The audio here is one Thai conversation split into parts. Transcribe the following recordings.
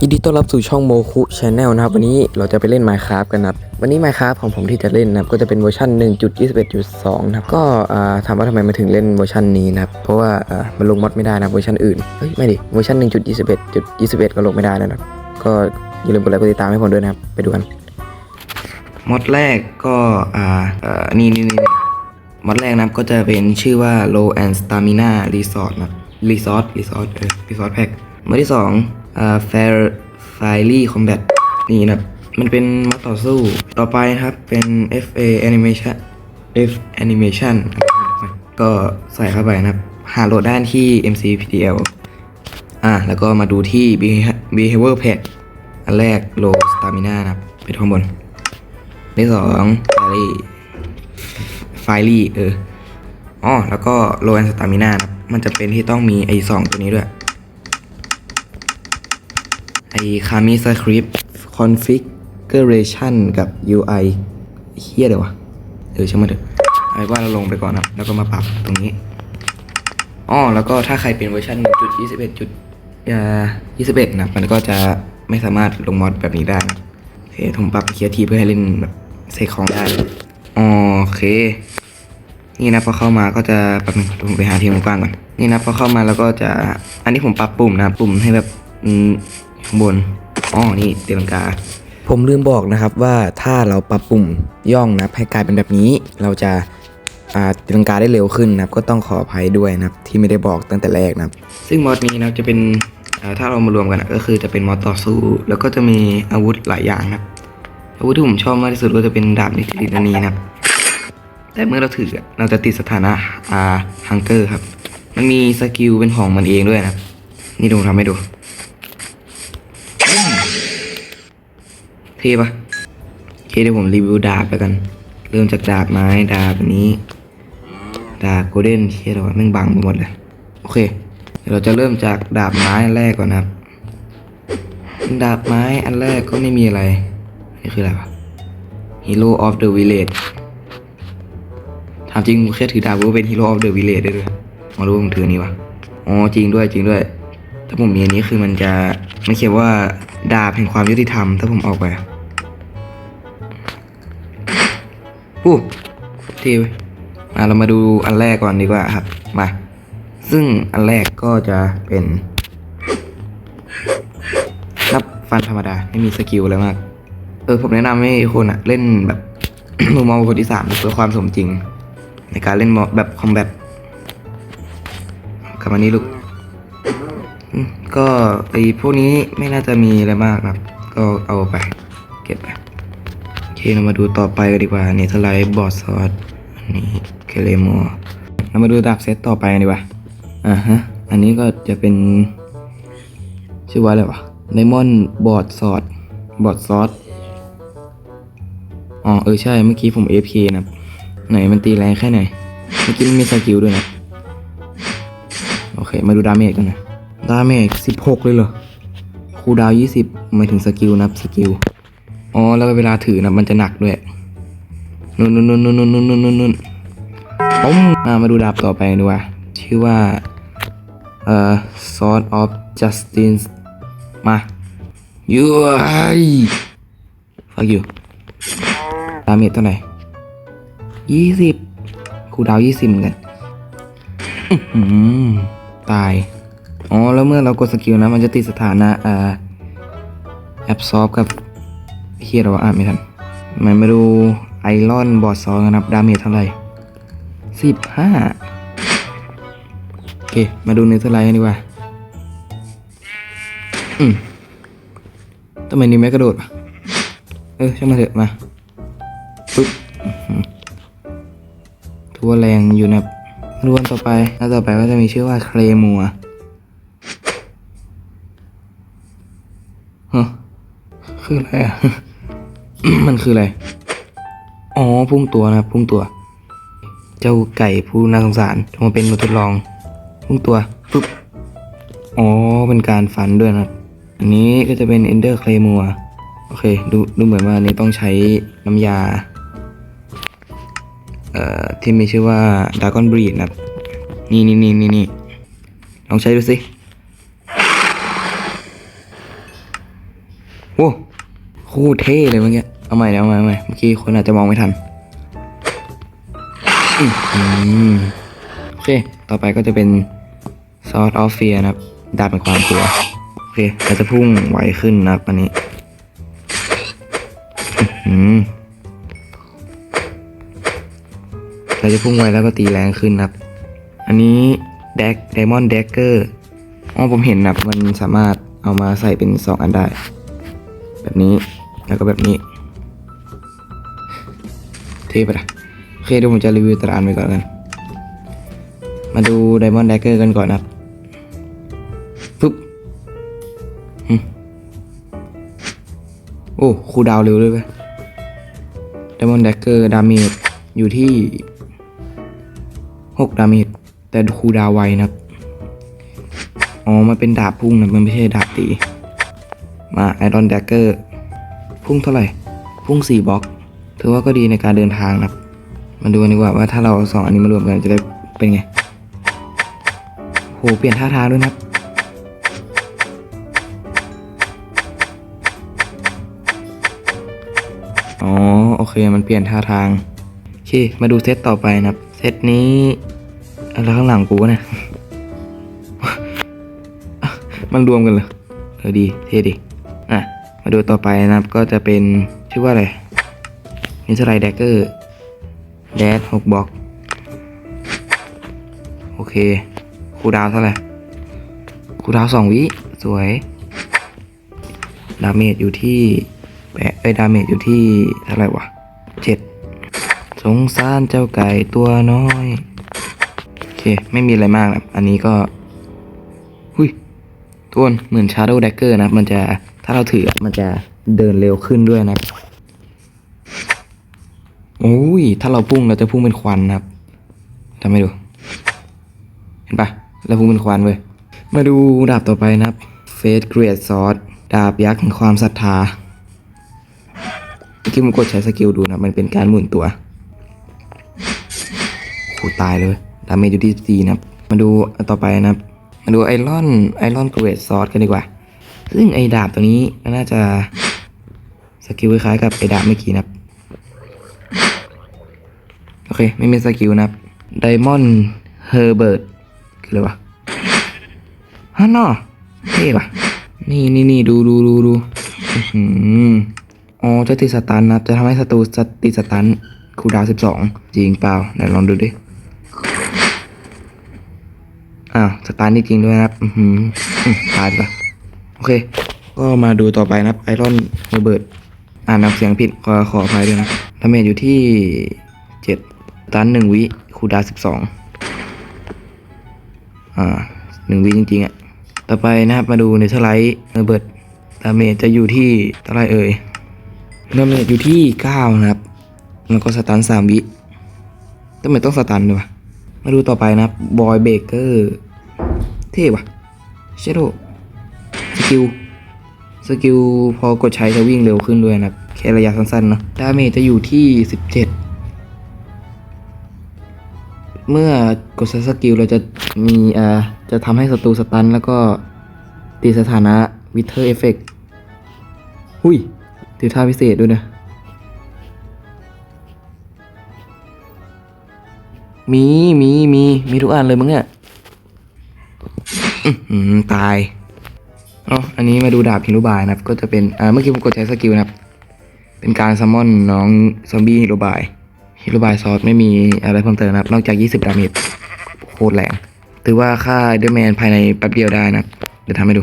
ยินดีต้อนรับสู่ช่องโมคุชาแนลนะครับวันนี้เราจะไปเล่น Minecraft กันนะครับวันนี้ Minecraft ของผมที่จะเล่นนะครับก็จะเป็นเวอร์ชัน1.21.2นะครับก็อ่าถามว่าทำไมมาถึงเล่นเวอร์ชันนี้นะครับเพราะว่าอ่ามันลงมอดไม่ได้นะเวอร์ชันอื่นเฮ้ยไม่ดิเวอร์ชัน1.21.21 ก็ลงไม่ได้นะครับก็อย่าลืมกดไลค์กดติดตามให้ผมด้วยนะครับไปดูกันมอดแรกก็อ่าเอ่อนี่นี่นี่มอดแรกนะครับก็จะเป็นชื่อว่า low and stamina resort นะ resort resort เออ resort pack มอดที่สอง อ่า fair fiery combat นี่นะมันเป็นมอดต่อสู้ ต่อไปนะครับเป็น fa animation f animation ก็ใส่เข้าไปนะครับ หาโหลดได้ที่ mcpdl อะแล้วก็มาดูที่ behavior pack อันแรก low stamina นะครับ ไปข้างบนที่สองไฟลี่ไฟลี่เอออ๋อแล้วก็โลแอนสตามินาครับมันจะเป็นที่ต้องมีไอ้สองตัวนี้ด้วย คามิสคริปต์คอนฟิกเกอร์เรชันกับ UI เฮียเดี๋ยววะเออช่างมันเถอะไอ้ว่าเราลงไปก่อนครับ แล้วก็มาปรับตรงนี้อ๋อแล้วก็ถ้าใครเป็นเวอร์ชัน1.21จุดอ่า21นะ มันก็จะไม่สามารถลงมอดแบบนี้ได้โอเคผมปรับเคียร์ทีเพื่อให้เล่นแบบเซคองได้อ๋โอเค นี่นะพอเข้ามาก็จะแป๊บนึงผมไปหาทีมกว้างก่อน นี่นะพอเข้ามาแล้วก็จะ อันนี้ผมปรับปุ่มนะ ปุ่มให้แบบ อืม ข้างบนอ๋อนี่ตีลังกา ผมลืมบอกนะครับว่าถ้าเราปรับปุ่มย่องนะครับให้กลายเป็นแบบนี้ เราจะอ่าตีลังกาได้เร็วขึ้นนะครับ ก็ต้องขออภัยด้วยนะครับที่ไม่ได้บอกตั้งแต่แรกนะครับ ซึ่งมอดนี้นะครับจะเป็นอ่าถ้าเรามารวมกันนะก็คือจะเป็นมอดต่อสู้ แล้วก็จะมีอาวุธหลายอย่างนะครับอาวุธที่ผมชอบมากที่สุดก็จะเป็นดาบนิติลินีนะครับแต่เมื่อเราถืออะเราจะติดสถานะอ่าฮังเกอร์ครับ มันมีสกิลเป็นของมันเองด้วยนะครับนี่ดูทำให้ดู เท่ปะโอเคเดี๋ยวผมรีวิวดาบไปกัน เริ่มจากดาบไม้ดาบนี้ ดาบโกลเด้นเชี่ยเราแม่งบังไปหมดเลย โอเค เดี๋ยวเราจะเริ่มจากดาบไม้อันแรกก่อนนะครับ ดาบไม้อันแรกก็ไม่มีอะไร นี่คืออะไรวะ Hero of the Village ถามจริงแค่ถือดาบก็เป็น Hero of the Village ได้ด้วยมารู้ว่ามึงถืออันนี้วะอ๋อจริงด้วยจริงด้วย ถ้าผมมีอันนี้คือมันจะไม่เขียนว่าดาบแห่งความยุติธรรม ถ้าผมออกไป อะอู้เท่เว้ยมาเรามาดูอันแรกก่อนดีกว่าครับ มา ซึ่งอันแรกก็จะเป็นรับฟันธรรมดา ไม่มีสกิลอะไรมาก เออผมแนะนำให้คนอะเล่นแบบมุมมองคนที่สามเพื่อความสมจริง ในการเล่นแบบคอมแบทกลับมานี้ลูกก็ไอพวกนี้ไม่น่าจะมีอะไรมากนะครับ ก็เอาไป เก็บไป เคเรามาดูต่อไปกันดีกว่าเนเธอร์ไลท์บอร์ดซอสอันนี้เคเลโมเรามาดูดาบเซตต่อไปกันดีกว่าอ่าฮะอันนี้ก็จะเป็น ชื่อว่าอะไรวะไดมอนบอร์ดซอสบอร์ดซอสอ๋อเออใช่เมื่อกี้ผม AFK นะครับไหนมันตีแรงแค่ไหนเมื่อกี้มันมีสกิลด้วยนะโอเคมาดูดาเมจกันนะดาเมจ16 เลยเหรอคูดาว 20 หมายถึงสกิลนับสกิล อ๋อแล้วเวลาถือนะมันจะหนักด้วยนุ่นนุ่นนุ่นนุ่นนุ่นนุ่นนุ่นนุ่นปุ้มมามาดูดาบต่อไปดีกว่า ชื่อว่า เอ่อ Sword of Justice มายูไอ fuck you ดาเมจเท่าไหร่ยี่สิบคูดาวยี่สิบเหมือนกันตาย อ๋อ แล้วเมื่อเรากดสกิลนะ มันจะติดสถานะอ่าแอบซอฟกับ เฮียเราอ่านไม่ทันมันมาดูไอรอนบอร์ดซองนะครับ ดาเมจเท่าไหร่สิบห้าโอเค มาดูเนเธอร์ไลท์กันดีกว่า อืมทำไมนี่ไม่กระโดดวะเออช่างมาเถอะมา ปึ๊บอื้อหือถือว่าแรงอยู่นะรวนต่อไปแล้วต่อไปก็จะมีชื่อว่าเคลมัวฮะคืออะไรอะ มันคืออะไร อ๋อพุ่งตัวนะครับพุ่งตัว เจ้าไก่ผู้น่าสงสารจงมาเป็นมนุษย์ทดลอง พุ่งตัวปึ๊บ อ๋อ เป็นการฝันด้วยนะครับ อันนี้ก็จะเป็น Ender Claymore โอเค ดูดูเหมือนว่าอันนี้ต้องใช้น้ำยา เอ่อ ที่มีชื่อว่า Dragon Breed นะครับ นี่นี่นี่นี่นี่ลองใช้ดูสิโอ้ คตรเท่เลยเมื่อกี้ เอาใหม่เดี๋ยวเอาใหม่เอาใหม่เมื่อกี้คนอาจจะมองไม่ทันโอเค ต่อไปก็จะเป็นซอสออฟเฟียนะครับดาบเป็นความกลัว โอเคเราจะพุ่งไวขึ้นนะครับอันนี้เราจะพุ่งไวแล้วก็ตีแรงขึ้นนะครับ อันนี้แดกไดมอนด์แดกเกอร์อ๋อผมเห็นนะมันสามารถเอามาใส่เป็นสองอันได้ แบบนี้ แล้วก็แบบนี้ เทปะล่ะโอเคเดี๋ยวผมจะรีวิวตละอันไปก่อนกัน มาดูไดมอนด์แดกเกอร์กันก่อนนะครับปึ๊บโอ้คูดาวเร็วเลยเว้ยไดมอนด์แดกเกอร์ดาเมจอยู่ที่6ดาเมจแต่คูดาวไวนะครับอ๋อ มันเป็นดาบพุ่งนะ มันไม่ใช่ดาบตี มาไอรอนแดกเกอร์ พุ่งเท่าไหร่พุ่ง4บล็อกถือว่าก็ดีในการเดินทางนะครับมาดูกันดีกว่าว่าถ้าเราสองอันนี้มารวมกันจะได้เป็นไงโหเปลี่ยนท่าทางด้วยนะครับอ๋อโอเคมันเปลี่ยนท่าทางโอเคมาดูเซตต่อไปนะครับ เซตนี้อะไรข้างหลังกูวะเนี่ยมันรวมกันเลยเออดีเท่ดี มาดูต่อไปนะครับก็จะเป็นชื่อว่าอะไรนิสไลแดกเกอร์แดดหกบล็อก โอเค คูดาวเท่าไหร่ คูดาวสองวิ สวย ดาเมจอยู่ที่แปะไอ้ดาเมจอยู่ที่เท่าไหร่วะเจ็ดสงสารเจ้าไก่ตัวน้อย โอเค ไม่มีอะไรมากนะอันนี้ก็ หุยทุกคนเหมือน Shadow Dagger นะมันจะ ถ้าเราถือมันจะเดินเร็วขึ้นด้วยนะโอ้ย ถ้าเราพุ่งเราจะพุ่งเป็นควันนะครับทำให้ดู เห็นปะเราพุ่งเป็นควันเว้ย มาดูดาบต่อไปนะครับ Fate Great Sword ดาบยักษ์แห่งความศรัทธาเมื่อกี้ผมกดใช้สกิลดูนะ มันเป็นการหมุนตัวโหตายเลย ดาเมจอยู่ที่สี่นะครับ มาดูต่อไปนะครับ มาดูไอรอนไอรอนเกรดซอสกันดีกว่า ซึ่งไอดาบตัวนี้น่าจะสกิลคล้ายๆกับไอดาบเมื่อกี้นะครับ โอเค ไม่มีสกิลนะครับไดมอนด์เฮอร์เบิร์ตคืออะไรวะฮันนอเท่ปะนี่นี่นี่ดูดูดูดูอืออ๋อจะติดสตันนะจะทำให้ศัตรูจะติดสตันคูดาวสิบสองจริงเปล่าไหนลองดูดิอ้าวสตาร์ทจริงด้วยนะครับอืมตายไปะ อเค ก็มาดูต่อไปนะครับไอรอนรเบิร์ดอ่านนำเสียงผิดขอขออภัยด้วยนะดาเมจอยู่ที่เจ็ดตันหนึ่งวิคูดาสิบสองอ่าหนึ่งวิจริงๆอะ่ะ ต่อไปนะครับมาดูในเทอร์ไลท์รเบิร์ดดาเมจจะอยู่ที่เท่าไรเอ่ยดาเมจอยู่ที่เก้านะครับ แล้วก็สตันสามวิทำไมต้องสตันด้วยวะมาดูต่อไปนะครับบอยเบเกอร์เท่ว่ะเชโด สกิลสกิลพอกดใช้จะวิ่งเร็วขึ้นด้วยนะครับแค่ระยะสั้นๆเนาะดาเมจจะอยู่ที่ 17 เมื่อกดใช้สกิลเราจะมีอ่าจะทำให้ศัตรูสตันแล้วก็ตีสถานะวิเทอร์เอฟเฟกหุยถือท่าพิเศษด้วยนะ มีมีมีมีทุกอันเลยมั้งเนี่ยตาย อ๋ออันนี้มาดูดาบฮิโรบายนะครับ ก็จะเป็นอ่าเมื่อกี้ผมกดใช้สกิลนะครับ เป็นการซัมมอนน้องซอมบี้ฮิโรบายฮิโรบายซอสไม่มีอะไรเพิ่มเติมนะครับ นอกจาก 20 ดาเมจโคตรแรงถือว่าค่าเดอร์แมนภายในแป๊บเดียวได้นะครับ เดี๋ยวทำให้ดู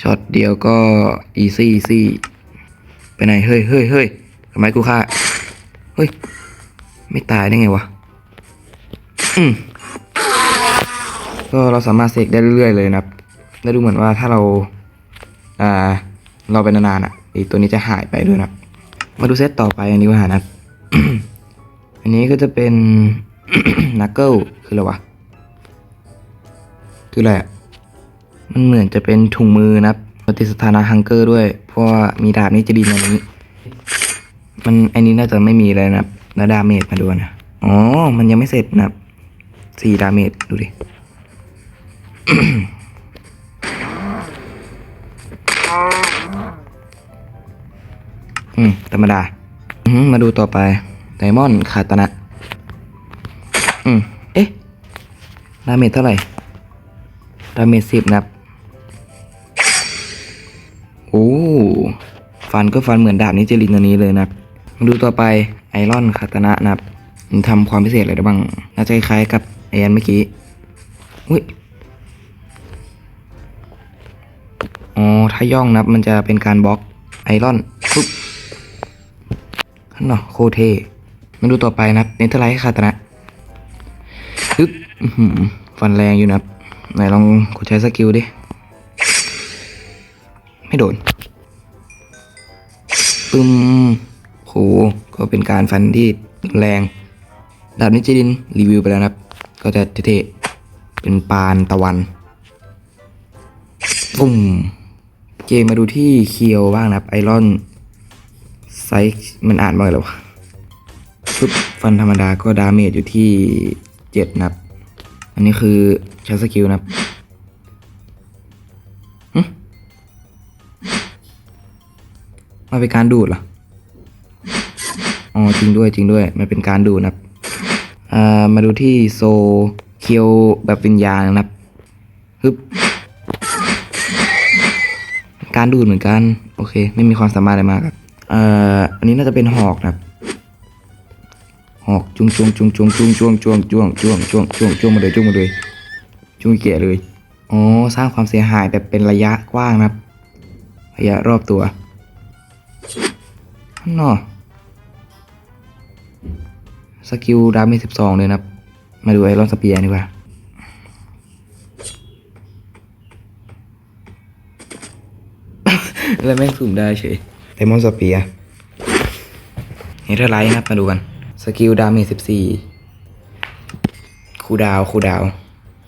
ช็อตเดียวก็อีซี่อีซี่ไปไหนเฮ้ยเฮ้ยเฮ้ยทำไมกูฆ่าเฮ้ย ไม่ตายได้ไงวะอืมก็เราสามารถเสกได้เรื่อยๆเลยนะครับ และดูเหมือนว่าถ้าเราอ่าเราไปนานๆอะไอตัวนี้จะหายไปด้วยนะมาดูเซตต่อไปอันนี้ว่านะอันนี้ก็จะเป็นนักเกิลคืออะไรวะคืออะไรอะมันเหมือนจะเป็นถุงมือนะปฏิสถานะฮังเกอร์ด้วย เพราะว่ามีดาบนี้จะดีในนี้ มันอันนี้น่าจะไม่มีเลยนะแล้วดาเมจมาดูนะอ๋อ มันยังไม่เสร็จนะสี่ดาเมจดูดิ อืม ธรรมดา อืมมาดูต่อไปไดมอนด์คาตนะ อืม เอ๊ะ ดาเมจเท่าไหร่ ดาเมจสิบนับ โอ้ ฟันก็ฟันเหมือนดาบนิจลินตัวนี้เลยนะครับ มาดูต่อไปไอรอนคาตนะนะครับมันทำความพิเศษอะไรได้บ้าง น่าจะคล้ายกับไอแอนเมื่อกี้ อุ้ย อ๋อ ถ้าย่องนับมันจะเป็นการบล็อกไอรอนปุ๊บขันเนาะโคเทมาดูต่อไปนับเนเธอร์ไลท์คาตนะปึ๊บฟันแรงอยู่นับไหนลองกดใช้สกิลดิ ไม่โดนปึ้มโหก็เป็นการฟันที่แรงดาบนิจิลินรีวิวไปแล้วนะครับ ก็จะเท่ๆเป็นปานตะวันปุ้ม เกมมาดูที่เคียวบ้างนะครับไอรอนไซส์มันอ่านว่าอะไรวะปุ๊บฟันธรรมดาก็ดาเมจอยู่ที่เจ็ดนับ อันนี้คือใช้สกิลนะครับหึมันเป็นการดูดเหรอ อ๋อจริงด้วยจริงด้วย มันเป็นการดูดนะครับอ่ามาดูที่โซเคียวแบบวิญญาณนะครับฮึบ การดูดเหมือนกัน โอเค ไม่มีความสามารถอะไรมากครับเอ่ออันนี้น่าจะเป็นหอกนะครับหอกจุงจวงจุงจวงจุงจวงจวงจวงจวงจวงจวงจวงมาเลยจวงมาเลยจวงเกี่ยเลยอ๋อสร้างความเสียหายแต่เป็นระยะกว้างนะครับ ระยะรอบตัวนอสกิลดาเมจสิบสองเลยนะครับ มาดูไอรอนสเปียร์ดีกว่า แล้วแม่งสุ่มได้เฉยไดมอนสเปียเฮเทอร์ไลท์นะครับ มาดูกัน สกิลดาเมจสิบสี่คูดาวคูดาว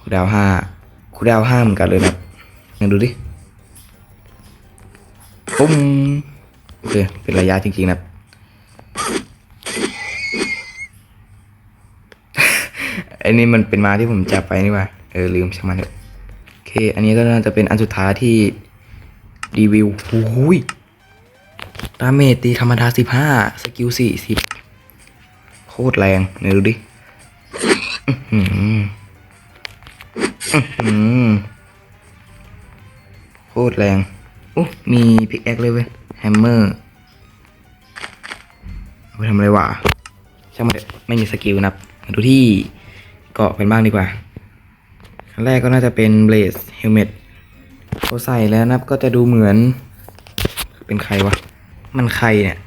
คูดาวห้าคูดาวห้าเหมือนกันเลยนะครับมาดูดิปุ้มโอเคเป็นระยะจริงๆนะอันนี้มันเป็นมาที่ผมจับไปนี่ว่าเออลืมช่างมันเถอะโอเค อันนี้ก็น่าจะเป็นอันสุดท้ายที่ รีวิวโอ้ยดาเมจตีธรรมดาสิบห้าสกิลสี่สิบโคตรแรงไหนดูดิโคตรแรงอู้มีพิกแอคเลยเว้ยแฮมเมอร์เอาไปทำอะไรวะช่างมันไม่มีสกิลนับมาดูที่เกาะกันบ้างดีกว่าอันแรกก็น่าจะเป็นเบลสเฮลเมต พอใส่แล้วนะครับก็จะดูเหมือน เป็นใครวะ มันใครเนี่ย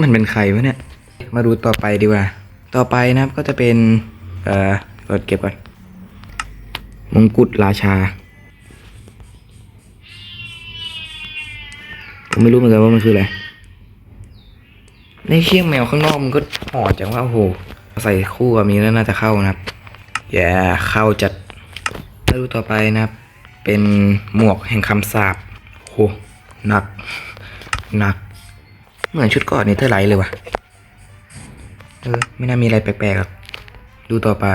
มันเป็นใครวะเนี่ย มาดูต่อไปดีกว่า ต่อไปนะครับก็จะเป็น เอ่อกดเก็บก่อน มงกุฎราชา ผมไม่รู้เหมือนกันว่ามันคืออะไรในเชี่ยงแมวข้างนอกมันก็หอดจังว่าโอ้โห ใส่คู่กับมีแล้วน่าจะเข้านะครับ แย่เข้าจัด มาดูต่อไปนะครับ เป็นหมวกแห่งคำสาปโหหนัก หนัก เหมือนชุดก่อนเนเธอร์ไลท์เลยว่ะ เออ ไม่น่ามีอะไรแปลกๆหรอกดูต่อไป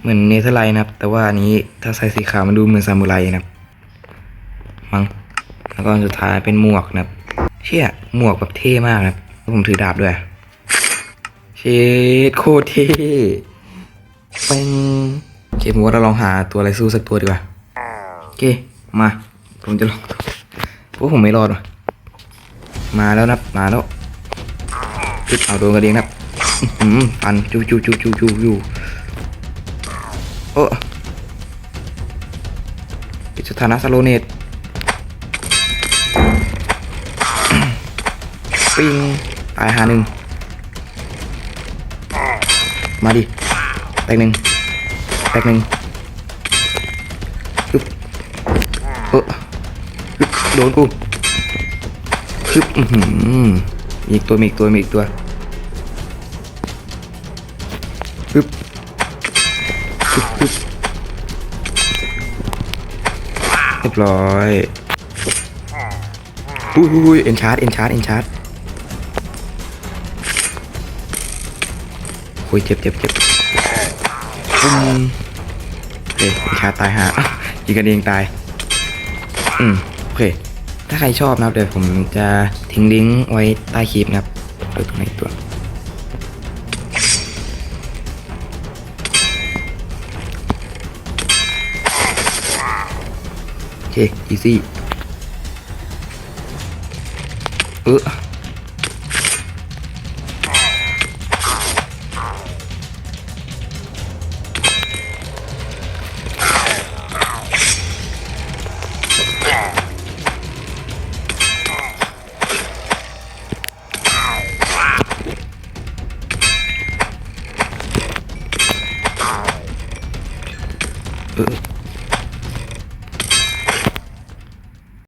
เหมือนเนเธอร์ไลท์นะครับ แต่ว่าอันนี้ถ้าใส่สีขาวมันดูเหมือนซามูไรนะครับ มั้ง แล้วก็สุดท้ายเป็นหมวกนะครับ เชี่ย หมวกแบบเท่มากนะครับแล้วผมถือดาบด้วย เชดโคตรเท่เป็น โอเคผมว่าเราลองหาตัวอะไรสู้สักตัวดีกว่าโอเคมาผมจะลองพราะผมไม่รอดว่ะมาแล้วนะมาแล้วจุดเอาโดนกระเดียงนะอืมปันจูจูจูจูจูจูโอ้ปิดสถานะสโลเนตปิงตายหาหนึ่งมาดิแตกหนึ่ง แตกหนึ่งปึ๊บเออปึ๊บโดนกูปึ๊บอือหือมีอีกตัวมีอีกตัวมีอีกตัวปึ๊บปึ๊บปึ๊บเรียบร้อยอุ้ยอุ้ยอุ้ยเอ็นชาร์ดเอ็นชาร์ดเอ็นชาร์ดโอ้ยเจ็บเจ็บเจ็บปุ้ม โอเคชาตายหาอะยิงกันเองตาย อืมโอเค ถ้าใครชอบนะครับเดี๋ยวผมจะทิ้งลิงก์ไว้ใต้คลิปนะครับเปิดตรงไหนตัวโอเคอีซี่เออ